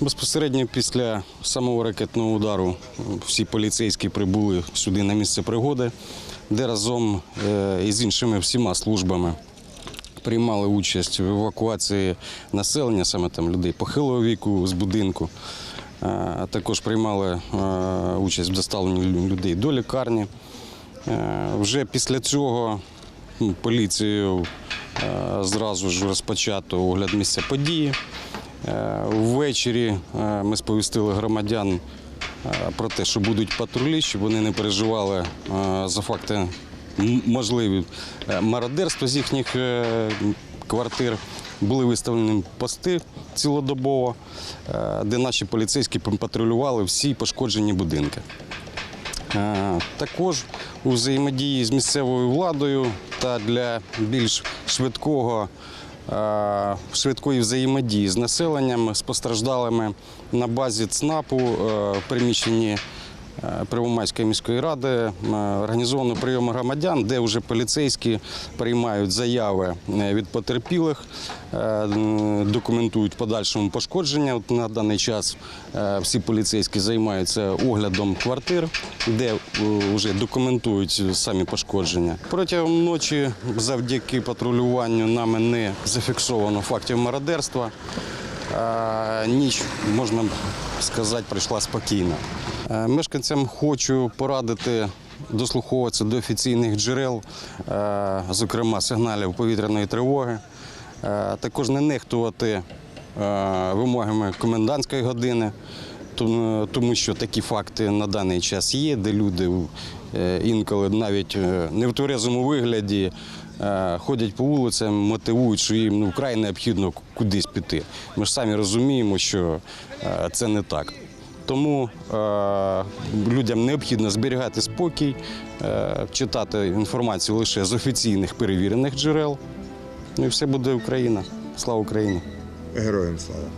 Безпосередньо після самого ракетного удару всі поліцейські прибули сюди на місце пригоди, де разом е, із іншими всіма службами приймали участь в евакуації населення, саме там людей похилого віку з будинку. Е, також приймали е, участь в доставленні людей до лікарні. Вже після цього поліцією зразу ж розпочато огляд місця події. Е, Ввечері е, ми сповістили громадян е, про те, що будуть патрулі, щоб вони не переживали за факти можливі мародерства з їхніх квартир. Були виставлені пости цілодобово, де наші поліцейські патрулювали всі пошкоджені будинки. Також у взаємодії з місцевою владою та для більш швидкого швидкої взаємодії з населенням, з постраждалими на базі ЦНАПу е, в приміщенні е, Первомайської міської ради е, організовано прийом громадян, де вже поліцейські приймають заяви е, від потерпілих, е, документують подальшому пошкодження. От на даний час е, всі поліцейські займаються оглядом квартир, де е, вже документують самі пошкодження. Протягом ночі, завдяки патрулюванню, нами не зафіксовано фактів мародерства. Ніч, можна сказати, пройшла спокійно. Е, Мешканцям хочу порадити дослуховуватися до офіційних джерел, е, зокрема сигналів повітряної тривоги. Е, Також не нехтувати вимогами комендантської години, тому- тому що такі факти на даний час є, де люди е, інколи навіть е, не в тверезому вигляді е, ходять по вулицям, мотивують, що їм ну, вкрай необхідно кудись піти. Ми ж самі розуміємо, що е, це не так. Тому е, людям необхідно зберігати спокій, е, читати інформацію лише з офіційних перевірених джерел. Ну і все буде Україна. Слава Україні! Героям слава.